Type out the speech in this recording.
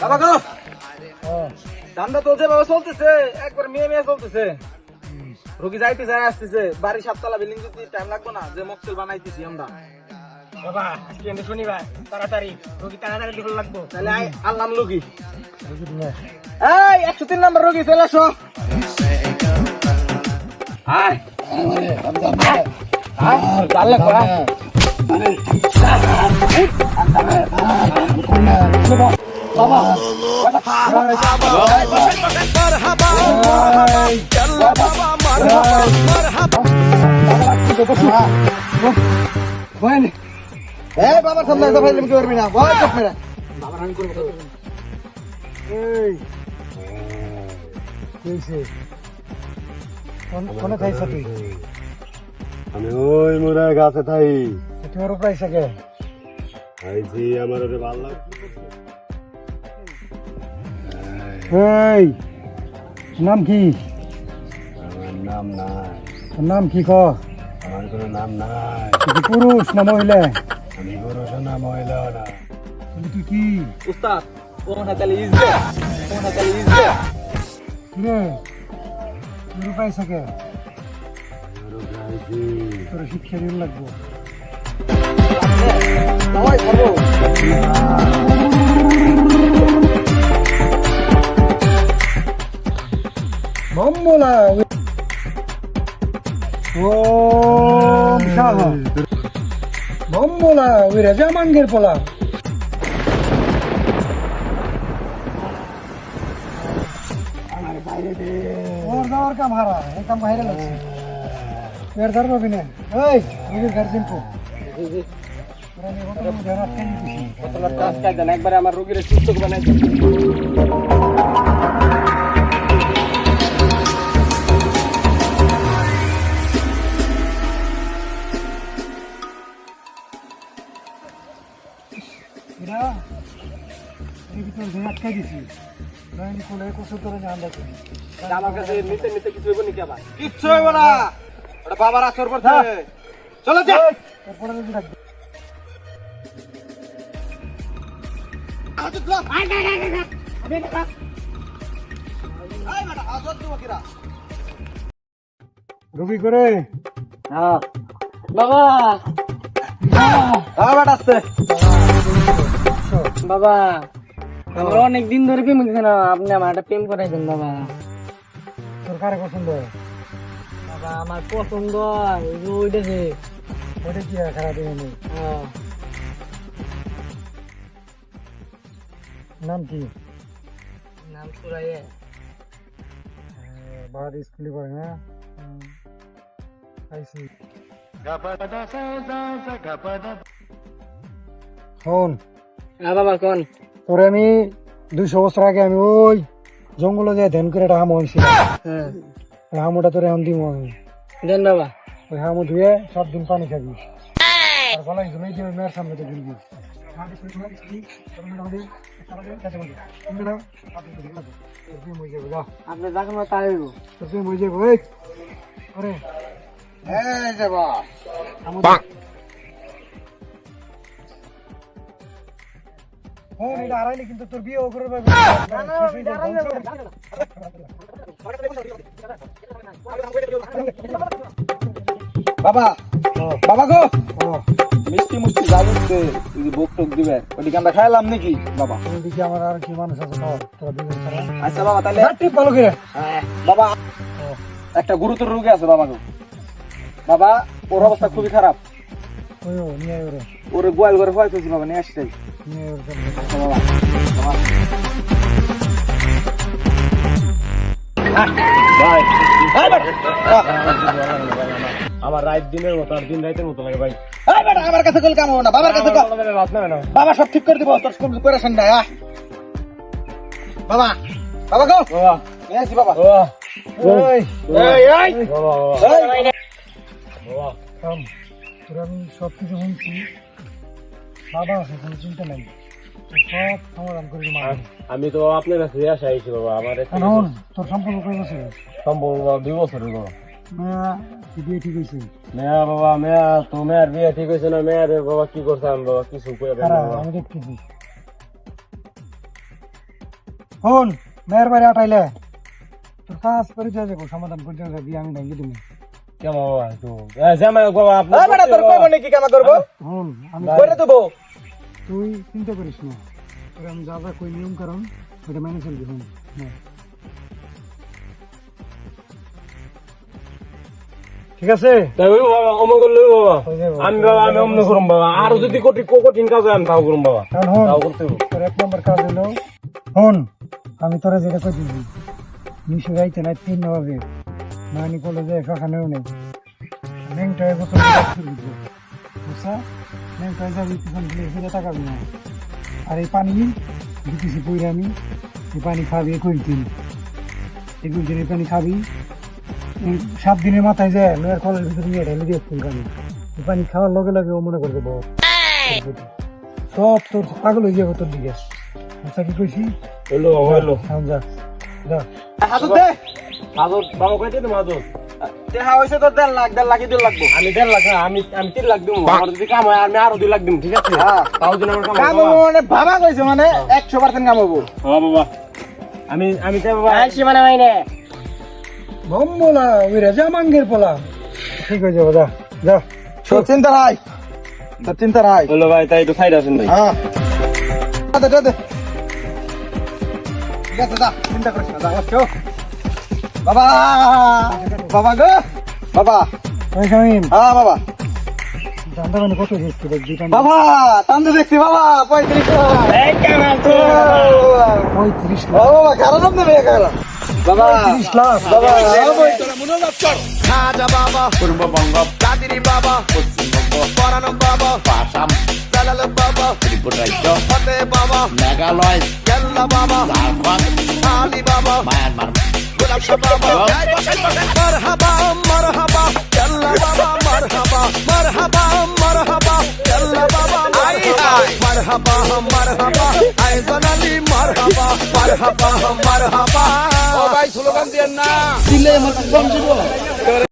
বাবা ধান্দা চলতেছে। একবার মেয়ে মেয়ে চলতেছে। রোগী যাইতে যায় আসতেছে। বাড়ি সাততলা বিল্ডিং যদি টাইম লাগবে না যে মকসেল বানাইতেছি আমরা। বাবা আজকে আমি শনিবার তাড়াতাড়ি। রোগী তাড়াতাড়ি দিকে লাগবো। তাহলে আই আল্লাম রোগী এই একশো তিন নম্বর রোগী চলে আসো। আয়। বাবার সামনে কি করবি না বল চুপ মেরে কোনে খাইছ তুই আমি ওই মোরা গাছে থাই তোমার উপরে আইসা কে খাইছি আমার ওরে ভালো এই নাম কি? আমার নাম নাই। তোর নাম কি ক? আমার কোনো নাম নাই। তুই কি পুরুষ না মহিলা? আমি পুরুষ না মহিলা না। তুমি তুই কি? উস্তাদ কোন হাতালে ইজলে কোন হাতালে ইজলে রে তোর উপরে আইসা কে তোর শিক্ষা দিন লাগবো। মম্মলা ওই রাজা মাঙ্গের পোলা। ওর যাওয়ার কাম হারা বাইরে লাগছে। এর ধর পাবি না? ওই রুগীর গার্জেন কো। তোমার কাজ কাজ দেন একবারে আমার রোগীর সুস্থ বানাই আমার কাছে নিতে নিতে কিছু হইব নাকি আবার? কিচ্ছু হইব না। বাবার আসর করছে। চলো যা। রবি করে। বাবা। বাবা আসছে। বাবা আমার অনেক দিন ধরে প্রেম করছে না। আপনি আমার একটা প্রেম করাইছেন বাবা। তোর কারে পছন্দ বাবা আমার পছন্দ ওই যে ওইটা কি খারাপ হ্যাঁ। নাম কি? নাম সুরাইয়ে। বাড়ি স্কুলে পড়ে না? আইসি। হ্যাঁ বাবা কোন? তোরে আমি দুইশো বছর আগে আমি ওই জঙ্গলে যায় ধ্যান করে হামু হয়েছিল হ্যাঁ। হামুটা তোরে এখন দিব আমি। দেন বাবা। ওই হামু ধুয়ে সব দিন পানি খাবি আর বলাই তুমি যে মেয়ের সামনে তো ঘুরবি। আপনি যখন তাই হইব বুঝে বই আরে হ্যাঁ যে হ্যাঁ এটা আড়াইলে কিন্তু তোর বিয়ে করে বাবা বাবা গো। মিষ্টি মুষ্টি জাগুতে যদি বুক টুক দিবে ওদিকে আমরা খাইলাম নাকি? বাবা। দেখি আমার আর কি মানুষ আছে না তোরা দুজন ছাড়া আচ্ছা বাবা তাহলে ঠিক ভালো করে। হ্যাঁ, বাবা একটা গুরুতর রোগী আছে বাবা গো। বাবা ওর অবস্থা খুবই খারাপ। ওরে। গোয়াল ঘরে পেয়েছি বাবা নিয়ে আসতে আমার রাত দিনের মতো আর দিন রাতের মতো লাগে ভাই। আমার কাছে কল কাম হবে না বাবার কাছে বাবা সব ঠিক করে দিব তোর কোন প্যারেশন নাই বাবা বাবা গো। বাবা। আসি বাবা। বাবা। এই এই বাবা। বাবা বাবা। থাম তোর আমি সব কিছু শুনছি। বাবা আছে কোনো চিন্তা সব সমাধান করে দিব আমি তো আপনার কাছে বাবা আমার এখন তোর সম্পর্ক বছর সম্ভব দুই বছর বিয়ে মেয়া বাবা মেয়া তো মেয়ের বিয়ে ঠিক না বাবা কি কিছু করে বাড়ি আটাইলে তোর কাজ পরিচয় যাব সমাধান পরিচয় যাবি আমি ভেঙে কেমন বাবা জামাই বাবা আপনি এই বেটা তোর কইব নাকি? কামা করব হন আমি করে দেবো তুই চিন্তা করিস না। তোর যা যা কই নিয়ম কারণ ওটা মেনে চলবি হন হ্যাঁ। ঠিক আছে? তাই ওই বাবা অমন করলে বাবা। ওই আমি বাবা আমি অমন করুম বাবা। আর যদি কোটি কঠিন কাজ হয় আমি তাও করুম বাবা। কারণ তাও করতে তোর এক নম্বর কাজ হলো হন আমি তোরা যেটা কই দিবি মিশু গাইতে নাই তিন নবাবে মানি কলেজে সখানেও নেই। এগো তো বুঝছা? ল্যাংটা যাবি পিছন ফিরে তাকাবি না আর এই পানি দিতেছি পইরে আমি এই পানি খাবি একুশ দিন। একুশ দিন এই পানি খাবি এই সাত দিনের মাথায় যায় মেয়ের কলের ভিতরে নিয়ে ঢেলে দিয়ে ফুল খাবি। এই পানি খাওয়ার লগে লগে ও মনে করবে বউ সব তোর পাগল হয়ে যাবে তোর দিকে। আচ্ছা কি কইছি? হইল এখন যা যা। হাজত দে। মাজত বাবা কইতে তো মাজত? দেখা হয়েছে তোর দেড় লাখ দেড় লাখই দেড় লাগবো আমি দেড় লাখ আমি আমি তিন লাখ দিব আমার যদি কাম হয় আমি আরও দুই লাখ দিব ঠিক আছে? হ্যাঁ। তাও যদি আমার কাম হয় বাবা। হব মানে ভাবা কইছে মানে একশো পার্সেন্ট কাম হব। হ্যাঁ বাবা আমি আমি চাই বাবা মানে মাইনে। বম্বলা ওই রাজা মাঙ্গের পোলা। ঠিক হয়ে যাবে যা যা। চিন্তা নাই। তোর চিন্তা নাই। হলো ভাই তাই একটু সাইড আছেন ভাই। হ্যাঁ দে দে দে। ঠিক আছে যা চিন্তা করিস না যা বাবা বাবা গো বাবা। ওই শামিম। হ্যাঁ বাবা। জানতে মানে কত দেখছি দেখবি বাবা টানতে দেখছি বাবা পঁয়ত্রিশ পঁয়ত্রিশ ও বাবা কারণ মেয়ে কারণ বাবা লাখ। বাবা। খাজা বাবা পূর্ববঙ্গ দাদিরি বাবা। পশ্চিমবঙ্গ। পরানো বাবা। আসাম। দালাল বাবা। ত্রিপুরা বাবা। মেঘালয়। কেল্লা বাবা। ঝাড়খণ্ড। আলি বাবা মায়ানমার। গোলাপ শাহ বাবা। মারহাবা মারহাবা। কেল্লা বাবা মারহাবা। মারহাবা মারহাবা। কেল্লা বাবা মারহাবা। মারহাবা আইজন আলী মারহাবা। মারহাবা মারহাবা। ও ভাই স্লোগান দেন না। দিলে আমার কম